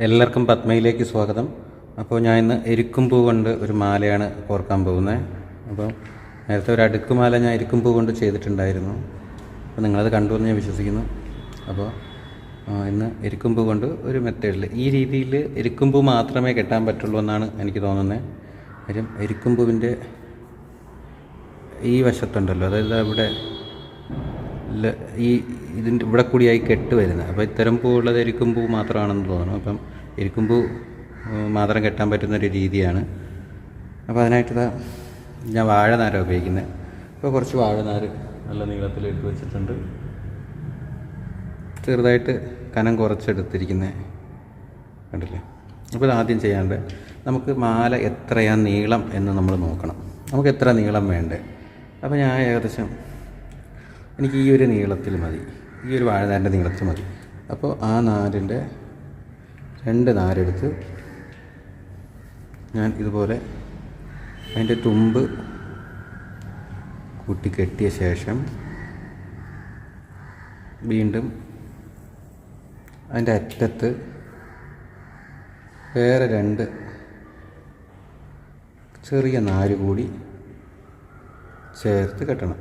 എല്ലാവർക്കും പത്മയിലേക്ക് സ്വാഗതം. അപ്പോൾ ഞാൻ ഇന്ന് എരിക്കും പൂ കൊണ്ട് ഒരു മാലയാണ് കോർക്കാൻ പോകുന്നത്. അപ്പോൾ നേരത്തെ ഒരു അടുക്കുമാല ഞാൻ എരിക്കും പൂ കൊണ്ട് ചെയ്തിട്ടുണ്ടായിരുന്നു. അപ്പോൾ നിങ്ങളത് കണ്ടു എന്ന് ഞാൻ വിശ്വസിക്കുന്നു. അപ്പോൾ ഇന്ന് എരിക്കും പൂ കൊണ്ട് ഒരു മെത്തേഡിൽ ഈ രീതിയിൽ എരിക്കും പൂ മാത്രമേ കെട്ടാൻ പറ്റുള്ളൂ എന്നാണ് എനിക്ക് തോന്നുന്നത്. കാര്യം എരിക്കുംപൂവിന്റെ ഈ വശത്തുണ്ടല്ലോ. അതായത് അവിടെ ല- ഈ ഇതിന്റെ ഇവിടെ കൂടിയായി കെട്ട് വരുന്നത്. അപ്പോൾ ഇത്തരം പൂവുള്ളത് എരിക്കുമ്പൂ മാത്രമാണെന്ന് തോന്നുന്നു. അപ്പം എരിക്കുമ്പൂ മാത്രം കെട്ടാൻ പറ്റുന്ന ഒരു രീതിയാണ്. അപ്പോൾ അതിനായിട്ട് ഞാൻ വാഴനാരാണ് ഉപയോഗിക്കുന്നത് അപ്പോൾ കുറച്ച് വാഴനാര് നല്ല നീളത്തിൽ എടുത്ത് വെച്ചിട്ടുണ്ട്. ചെറുതായിട്ട് കനം കുറച്ചെടുത്തിരിക്കുന്നത് കണ്ടില്ലേ? അപ്പോൾ ആദ്യം ചെയ്യാണ്ട് നമുക്ക് മാല എത്രയാണ് നീളം എന്ന് നമ്മൾ നോക്കണം. നമുക്ക് എത്ര നീളം വേണ്ടേ? അപ്പോൾ ഞാൻ ഏകദേശം എനിക്ക് ഈ ഒരു നീളത്തിൽ മതി. ഈ ഒരു വാഴനാരിന്റെ നീളത്തിൽ മതി. അപ്പോൾ ആ നാരിന്റെ രണ്ട് നാരെടുത്ത് ഞാൻ ഇതുപോലെ അതിന്റെ തുമ്പ് കൂട്ടിക്കെട്ടിയ ശേഷം വീണ്ടും അതിന്റെ അറ്റത്ത് വേറെ രണ്ട് ചെറിയ നാര് കൂടി ചേർത്ത് കെട്ടണം.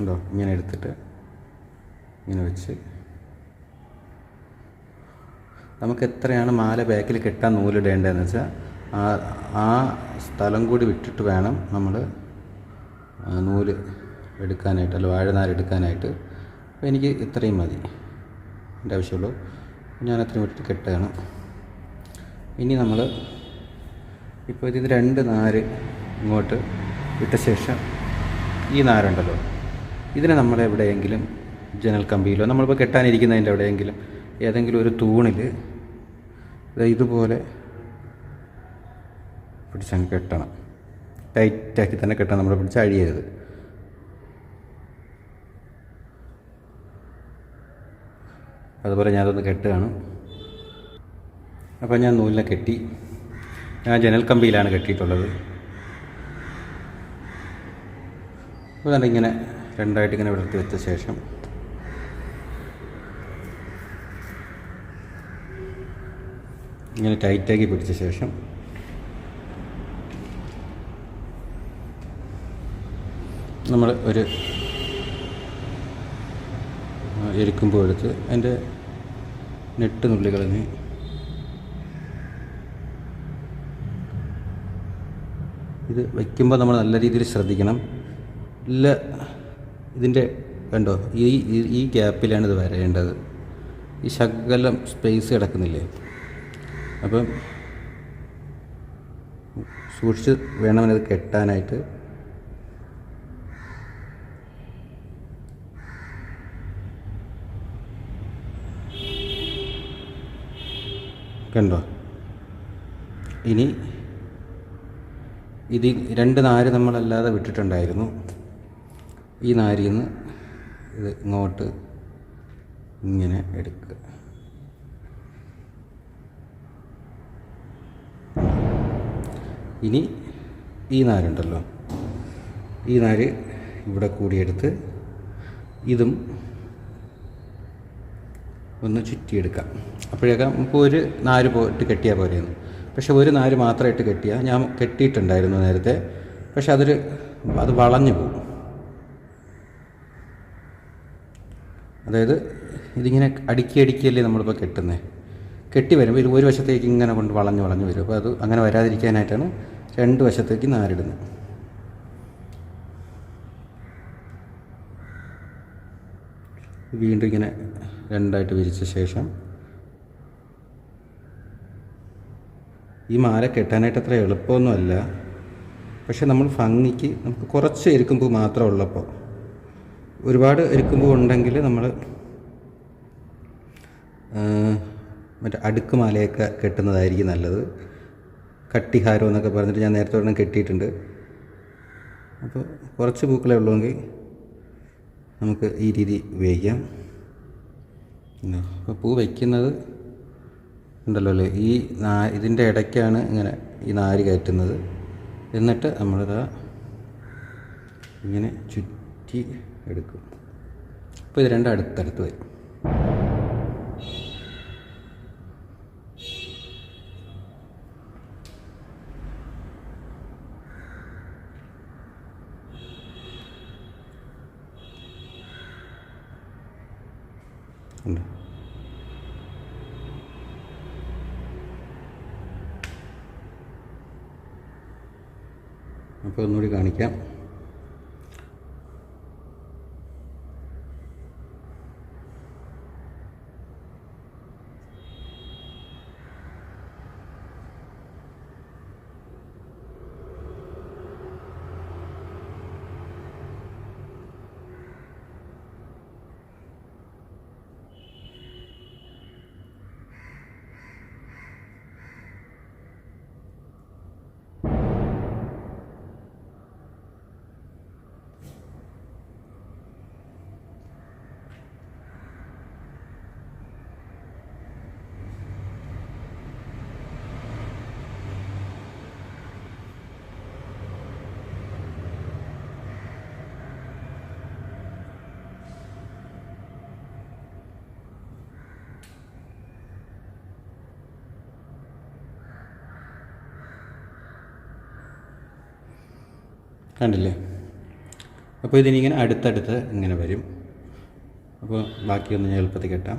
ഉണ്ടോ ഇങ്ങനെ എടുത്തിട്ട് ഇങ്ങനെ വെച്ച്. നമുക്ക് എത്രയാണ് മാല ബാക്കിൽ കെട്ടാൻ നൂലിടേണ്ടതെന്ന് വെച്ചാൽ ആ ആ സ്ഥലം കൂടി വിട്ടിട്ട് വേണം നമ്മൾ നൂൽ എടുക്കാനായിട്ട് അല്ല വാഴനാര് എടുക്കാനായിട്ട്. അപ്പോൾ എനിക്ക് ഇത്രയും മതി. എന്റെ ആവശ്യമുള്ളൂ. ഞാൻ അത്രയും വിട്ടിട്ട് കെട്ടുകയാണ്. ഇനി നമ്മൾ ഇപ്പോൾ ഇത് രണ്ട് നാര് ഇങ്ങോട്ട് ഇട്ട ശേഷം ഈ നാരുണ്ടല്ലോ. ഇതിനെ നമ്മൾ എവിടെയെങ്കിലും ജനൽ കമ്പിയിലോ നമ്മളിപ്പോൾ കെട്ടാനിരിക്കുന്നതിന്റെ എവിടെയെങ്കിലും ഏതെങ്കിലും ഒരു തൂണിൽ ഇതുപോലെ പിടിച്ചങ്ങ് കെട്ടണം. ടൈറ്റാക്കി തന്നെ കെട്ടണം നമ്മൾ പിടിച്ച് അഴിയരുത്. അതുപോലെ ഞാനതൊന്ന് കെട്ടുകയാണ്. അപ്പോൾ ഞാൻ നൂലിനെ കെട്ടി ഞാൻ ജനൽ കമ്പിയിലാണ് കെട്ടിയിട്ടുള്ളത്. അപ്പോൾ ഇങ്ങനെ രണ്ടായിട്ട് ഇങ്ങനെ വിളർത്തി വെച്ച ശേഷം ഇങ്ങനെ ടൈറ്റാക്കി പിടിച്ച ശേഷം നമ്മൾ ഒരു എരിക്കുമ്പോൾ എടുത്ത് അതിന്റെ നെട്ട് നുള്ളികളിൽ കളഞ്ഞ് ഇത് വയ്ക്കുമ്പോൾ നമ്മൾ നല്ല രീതിയിൽ ശ്രദ്ധിക്കണം. ഇല്ല ഇതിന്റെ കണ്ടോ ഈ ഈ- ഗ്യാപ്പിലാണ് ഇത് വരേണ്ടത്. ഈ ശകലം സ്പേസ് കിടക്കുന്നില്ലേ? അപ്പം സൂക്ഷിച്ച് വേണമെങ്കിൽ ഇത് കെട്ടാനായിട്ട് കണ്ടോ? ഇനി ഇത് രണ്ട് നാര് നമ്മളല്ലാതെ വിട്ടിട്ടുണ്ടായിരുന്നു. ഈ നാരിൽ നിന്ന് ഇത് ഇങ്ങോട്ട് ഇങ്ങനെ എടുക്കുക. ഇനി ഈ നാരുണ്ടല്ലോ. ഈ നാര് ഇവിടെ കൂടിയെടുത്ത് ഇതും ഒന്ന് ചുറ്റിയെടുക്കാം. അപ്പോഴേക്കാം നമുക്ക് ഒരു നാര് പോയിട്ട് കെട്ടിയാൽ പോരെയെന്ന് പക്ഷെ ഒരു നാര് മാത്രമായിട്ട് കെട്ടിയാൽ ഞാൻ കെട്ടിയിട്ടുണ്ടായിരുന്നു നേരത്തെ. പക്ഷെ അതൊരു അത് വളഞ്ഞു പോകും അതായത് ഇതിങ്ങനെ അടുക്കി അടുക്കിയല്ലേ നമ്മളിപ്പോൾ കെട്ടുന്നത് കെട്ടി വരുമ്പോൾ ഇത് ഒരു വശത്തേക്ക് ഇങ്ങനെ കൊണ്ട് വളഞ്ഞ് വളഞ്ഞ് വരും. അപ്പോൾ അത് അങ്ങനെ വരാതിരിക്കാനായിട്ടാണ് രണ്ട് വശത്തേക്ക് നാരിടുന്നത് വീണ്ടും ഇങ്ങനെ രണ്ടായിട്ട് വിരിച്ച ശേഷം ഈ മാല കെട്ടാനായിട്ട് അത്ര എളുപ്പമൊന്നുമല്ല. പക്ഷെ നമ്മൾ ഭംഗിക്ക് നമുക്ക് കുറച്ച് ഇരിക്കുമ്പോൾ മാത്രം ഉള്ളപ്പോൾ ഒരുപാട് എരിക്കുമ്പോൾ ഉണ്ടെങ്കിൽ നമ്മൾ മറ്റേ അടുക്ക് മാലയൊക്കെ കെട്ടുന്നതായിരിക്കും നല്ലത്. കട്ടിഹാരം എന്നൊക്കെ പറഞ്ഞിട്ട് ഞാൻ നേരത്തെ ഒരെണ്ണം കെട്ടിയിട്ടുണ്ട്. അപ്പോൾ കുറച്ച് പൂക്കളേ ഉള്ളൂവെങ്കിൽ നമുക്ക് ഈ രീതി ഉപയോഗിക്കാം. അപ്പോൾ പൂ വയ്ക്കുന്നത് ഉണ്ടല്ലോ അല്ലേ? ഈ നാ ഇതിന്റെ ഇടയ്ക്കാണ് ഇങ്ങനെ ഈ നാര് കയറ്റുന്നത്. എന്നിട്ട് നമ്മളിതാ ഇങ്ങനെ ചുറ്റി എടുക്കും. അപ്പോൾ ഇത് രണ്ടും അടുത്തടുത്ത് വരും. അപ്പോൾ ഒന്നുകൂടി കാണിക്കാം. കണ്ടില്ലേ? അപ്പോൾ ഇതിനിങ്ങനെ അടുത്തടുത്ത് ഇങ്ങനെ വരും. അപ്പോൾ ബാക്കിയൊന്ന് ഞാൻ എളുപ്പത്തിൽ കെട്ടാം.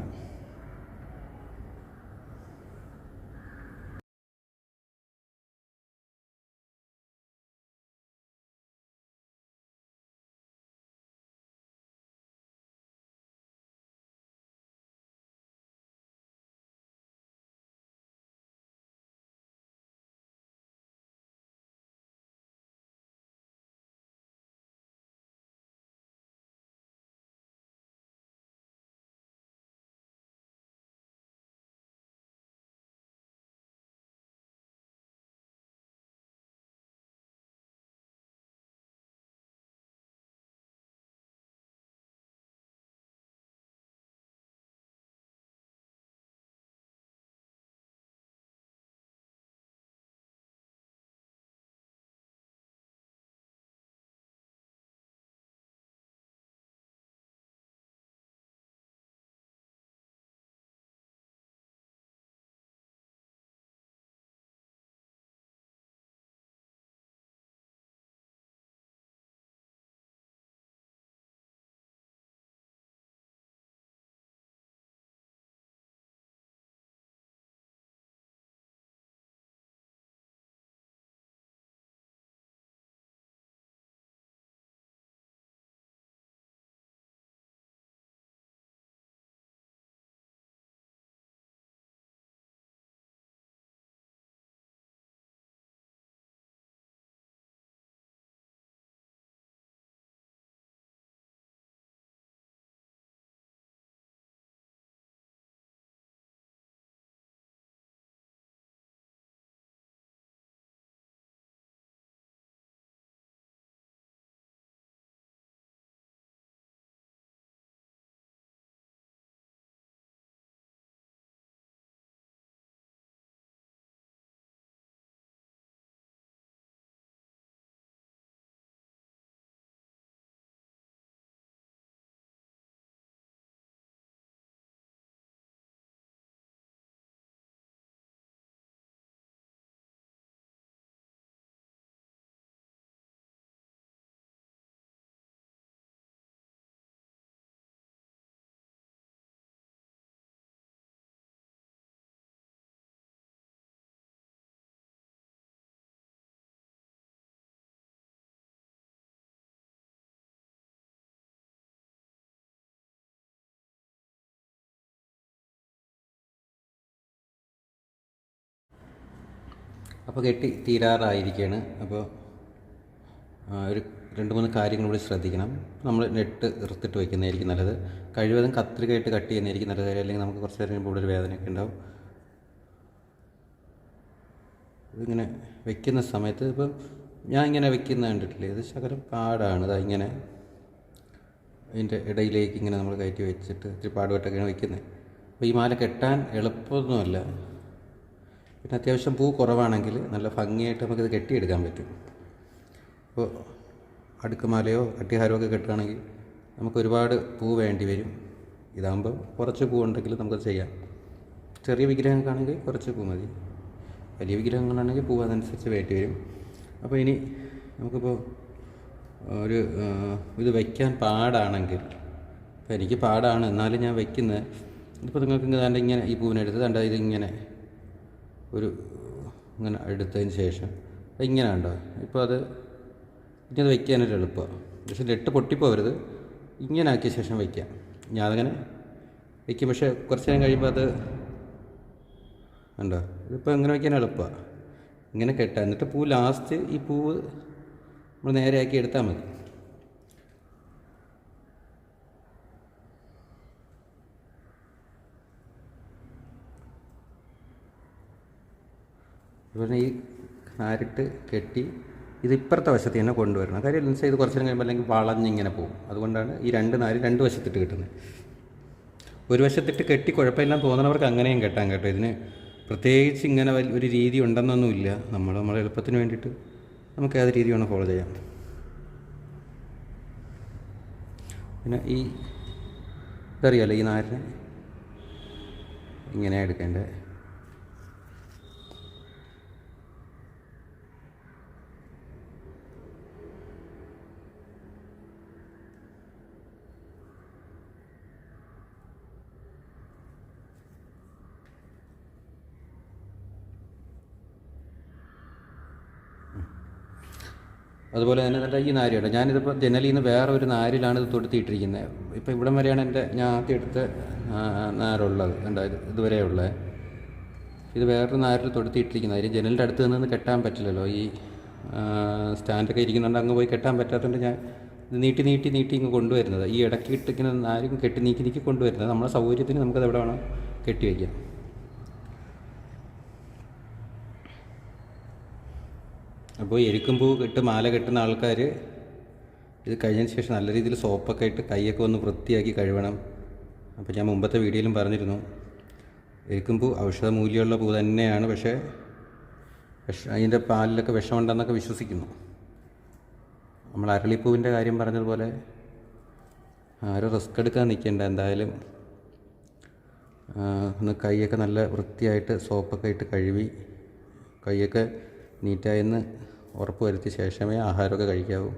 അപ്പോൾ കെട്ടി തീരാറായിരിക്കുകയാണ് അപ്പോൾ ഒരു രണ്ട് മൂന്ന് കാര്യങ്ങൾ കൂടി ശ്രദ്ധിക്കണം. നമ്മൾ നെറ്റ് ഇറുത്തിട്ട് വയ്ക്കുന്നതായിരിക്കും നല്ലത്. കഴിവതും കത്രികയായിട്ട് കട്ട് ചെയ്യുന്നതായിരിക്കും നല്ലത്. അല്ലെങ്കിൽ നമുക്ക് കുറച്ച് നേരം ഒരു വേദനയൊക്കെ ഉണ്ടാവും. ഇതിങ്ങനെ വെക്കുന്ന സമയത്ത് ഇപ്പം ഞാൻ ഇങ്ങനെ വെക്കുന്ന കണ്ടിട്ടില്ലേ? ഇത് ശകലം പാടാണ്. ഇതാ ഇങ്ങനെ അതിന്റെ ഇടയിലേക്ക് ഇങ്ങനെ നമ്മൾ കയറ്റി വെച്ചിട്ട് ഇത്തിരി പാടുപെട്ടൊക്കെയാണ് വെക്കുന്നത് അപ്പോൾ ഈ മാല കെട്ടാൻ എളുപ്പമൊന്നുമല്ല. പിന്നെ അത്യാവശ്യം പൂ കുറവാണെങ്കിൽ നല്ല ഭംഗിയായിട്ട് നമുക്കിത് കെട്ടിയെടുക്കാൻ പറ്റും. ഇപ്പോൾ അടുക്കുമാലയോ കട്ടിഹാരമോ ഒക്കെ കെട്ടുകയാണെങ്കിൽ നമുക്ക് ഒരുപാട് പൂ വേണ്ടി വരും. ഇതാകുമ്പോൾ കുറച്ച് പൂ ഉണ്ടെങ്കിൽ നമുക്ക് ചെയ്യാം. ചെറിയ വിഗ്രഹങ്ങൾക്കാണെങ്കിൽ കുറച്ച് പൂ മതി. വലിയ വിഗ്രഹങ്ങളാണെങ്കിൽ പൂ അതനുസരിച്ച് വേണ്ടി വരും. അപ്പോൾ ഇനി നമുക്കിപ്പോൾ ഒരു ഇത് വയ്ക്കാൻ പാടാണെങ്കിൽ ഇപ്പോൾ എനിക്ക് പാടാണ് എന്നാലും ഞാൻ വയ്ക്കുന്നത് ഇപ്പോൾ നിങ്ങൾക്ക് ഇങ്ങനെ ഇങ്ങനെ ഈ പൂവിനെടുത്ത് കണ്ട ഇതിങ്ങനെ ഒരു ഇങ്ങനെ എടുത്തതിന് ശേഷം. ഇങ്ങനെ ഉണ്ടോ ഇപ്പോൾ അത് ഇനി അത് വയ്ക്കാനൊരു എളുപ്പമാണ് പക്ഷേ ലെട്ട് പൊട്ടിപ്പോവരുത്. ഇങ്ങനെ ആക്കിയ ശേഷം വയ്ക്കാം ഞാനങ്ങനെ വയ്ക്കും പക്ഷേ കുറച്ച് നേരം കഴിയുമ്പോൾ അത് ഉണ്ടോ ഇതിപ്പോൾ ഇങ്ങനെ വയ്ക്കാൻ എളുപ്പമാണ് ഇങ്ങനെ കെട്ടാം. എന്നിട്ട് പൂ ലാസ്റ്റ് ഈ പൂവ് നമ്മൾ നേരെയാക്കി എടുത്താൽ മതി. അതുപോലെ ഈ നാരിട്ട് കെട്ടി ഇത് ഇപ്പുറത്തെ വശത്ത് തന്നെ കൊണ്ടുവരണം. കാര്യം ലെൻസ് ഇത് കുറച്ച് നേരം കഴിയുമ്പോൾ അല്ലെങ്കിൽ വളഞ്ഞിങ്ങനെ പോകും. അതുകൊണ്ടാണ് ഈ രണ്ട് നാല് രണ്ട് വശത്തിട്ട് കിട്ടുന്നത്. ഒരു വശത്തിട്ട് കെട്ടി കുഴപ്പമില്ലാന്ന് തോന്നുന്നവർക്ക് അങ്ങനെയും കെട്ടാൻ കേട്ടോ. ഇതിന് പ്രത്യേകിച്ച് ഇങ്ങനെ ഒരു രീതി ഉണ്ടെന്നൊന്നുമില്ല നമ്മൾ നമ്മളെ എളുപ്പത്തിന് വേണ്ടിയിട്ട് നമുക്ക് ഏത് രീതി വേണം ഫോളോ ചെയ്യാം. പിന്നെ ഈ ഇതറിയാലോ ഈ നാരിനെ ഇങ്ങനെ എടുക്കേണ്ടത്? അതുപോലെ തന്നെ നല്ല ഈ നാരുണ്ട് ഞാനിതിപ്പോൾ ജനലിൽ നിന്ന് വേറെ ഒരു നാരിലാണ് ഇത് തൊടുത്തിയിട്ടിരിക്കുന്നത് ഇപ്പോൾ ഇവിടം വരെയാണ് എന്റെ ഞാൻ ആദ്യം എടുത്ത നാരുള്ളത്. ഉണ്ടായത് ഇതുവരെ ഉള്ളത് ഇത് വേറൊരു നാരിൽ തൊടുത്തിയിട്ടിരിക്കുന്നത് അതിന് ജനലിന്റെ അടുത്ത് നിന്ന് കെട്ടാൻ പറ്റില്ലല്ലോ. ഈ സ്റ്റാൻഡൊക്കെ ഇരിക്കുന്നുണ്ട് അങ്ങ് പോയി കെട്ടാൻ പറ്റാത്തതുകൊണ്ട് ഞാൻ ഇത് നീട്ടി നീട്ടി നീട്ടി ഇങ്ങ് കൊണ്ടുവരുന്നത്. ഈ ഇടയ്ക്ക് ഇട്ടിങ്ങനെ നാരും കെട്ടി നീക്കി നീക്കി കൊണ്ടുവരുന്നത്. നമ്മുടെ സൗകര്യത്തിന് നമുക്കത് എവിടെ വേണം കെട്ടി വയ്ക്കാം. അപ്പോൾ എരിക്കുമ്പൂ കെട്ട് മാല കെട്ടുന്ന ആൾക്കാർ ഇത് കഴിഞ്ഞതിന് ശേഷം നല്ല രീതിയിൽ സോപ്പൊക്കെ ഇട്ട് കൈയൊക്കെ ഒന്ന് വൃത്തിയാക്കി കഴുകണം. അപ്പോൾ ഞാൻ മുമ്പത്തെ വീഡിയോയിലും പറഞ്ഞിരുന്നു എരിക്കുമ്പൂ ഔഷധ മൂല്യമുള്ള പൂ തന്നെയാണ് പക്ഷേ വിഷ അതിന്റെ പാലിലൊക്കെ വിഷമുണ്ടെന്നൊക്കെ വിശ്വസിക്കുന്നു. നമ്മൾ അരളിപ്പൂവിന്റെ കാര്യം പറഞ്ഞതുപോലെ ആരും റിസ്ക് എടുക്കാൻ നിൽക്കേണ്ട എന്തായാലും ഒന്ന് കൈയൊക്കെ നല്ല വൃത്തിയായിട്ട് സോപ്പൊക്കെ ഇട്ട് കഴുകി കൈയൊക്കെ നീറ്റായെന്ന് ഉറപ്പ് വരുത്തിയ ശേഷമേ ആഹാരമൊക്കെ കഴിക്കാവൂ.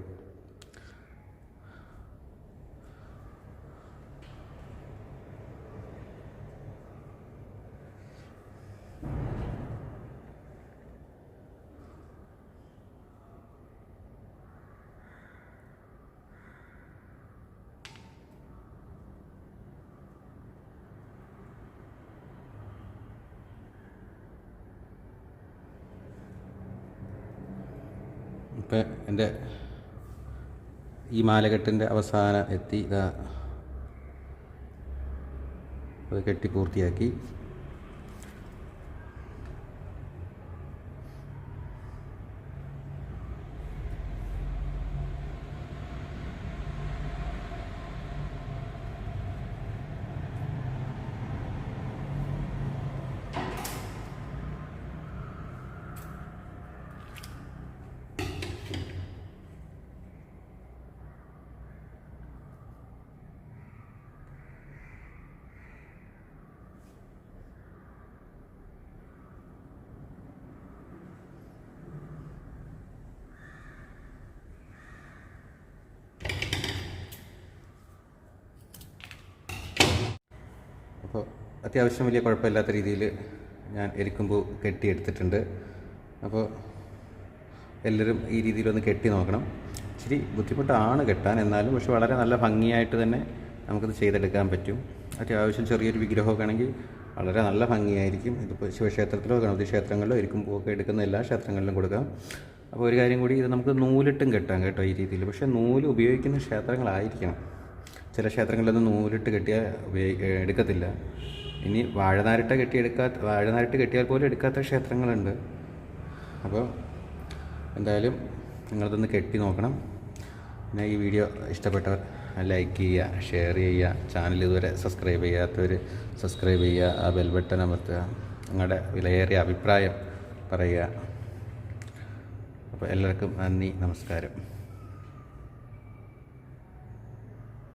ഇപ്പം എന്റെ ഈ മാലകെട്ടിന്റെ അവസാനം എത്തി. ഇതാ. അത് കെട്ടി പൂർത്തിയാക്കി അപ്പോൾ അത്യാവശ്യം വലിയ കുഴപ്പമില്ലാത്ത രീതിയിൽ ഞാൻ എരിക്കുമ്പോൾ കെട്ടിയെടുത്തിട്ടുണ്ട്. അപ്പോൾ എല്ലാവരും ഈ രീതിയിലൊന്ന് കെട്ടി നോക്കണം. ഇച്ചിരി ബുദ്ധിമുട്ടാണ് കെട്ടാൻ എന്നാലും പക്ഷെ വളരെ നല്ല ഭംഗിയായിട്ട് തന്നെ നമുക്കത് ചെയ്തെടുക്കാൻ പറ്റും. അത്യാവശ്യം ചെറിയൊരു വിഗ്രഹമൊക്കെ ആണെങ്കിൽ വളരെ നല്ല ഭംഗിയായിരിക്കും. ഇതിപ്പോൾ ശിവക്ഷേത്രത്തിലോ ഗണപതി ക്ഷേത്രങ്ങളിലോ എരിക്കുമ്പോഴൊക്കെ എടുക്കുന്ന എല്ലാ ക്ഷേത്രങ്ങളിലും കൊടുക്കാം. അപ്പോൾ ഒരു കാര്യം കൂടി ഇത് നമുക്ക് നൂലിട്ടും കെട്ടാം കേട്ടോ ഈ രീതിയിൽ. പക്ഷേ നൂൽ ഉപയോഗിക്കുന്ന ക്ഷേത്രങ്ങളായിരിക്കണം. ചില ക്ഷേത്രങ്ങളിലൊന്നും നൂലിട്ട് കെട്ടിയാൽ ഉപയോഗി എടുക്കത്തില്ല. ഇനി വാഴനാരിട്ട കെട്ടിയെടുക്കാത്ത വാഴനാരിട്ട് കെട്ടിയാൽ പോലും എടുക്കാത്ത ക്ഷേത്രങ്ങളുണ്ട്. അപ്പോൾ എന്തായാലും നിങ്ങളതൊന്ന് കെട്ടി നോക്കണം. പിന്നെ ഈ വീഡിയോ ഇഷ്ടപ്പെട്ടവർ ലൈക്ക് ചെയ്യുക ഷെയർ ചെയ്യുക ചാനൽ ഇതുവരെ സബ്സ്ക്രൈബ് ചെയ്യാത്തവർ സബ്സ്ക്രൈബ് ചെയ്യുക ആ ബെൽ ബട്ടൺ അമർത്തുക നിങ്ങളുടെ വിലയേറിയ അഭിപ്രായം പറയുക. അപ്പോൾ എല്ലാവർക്കും നന്ദി നമസ്കാരം.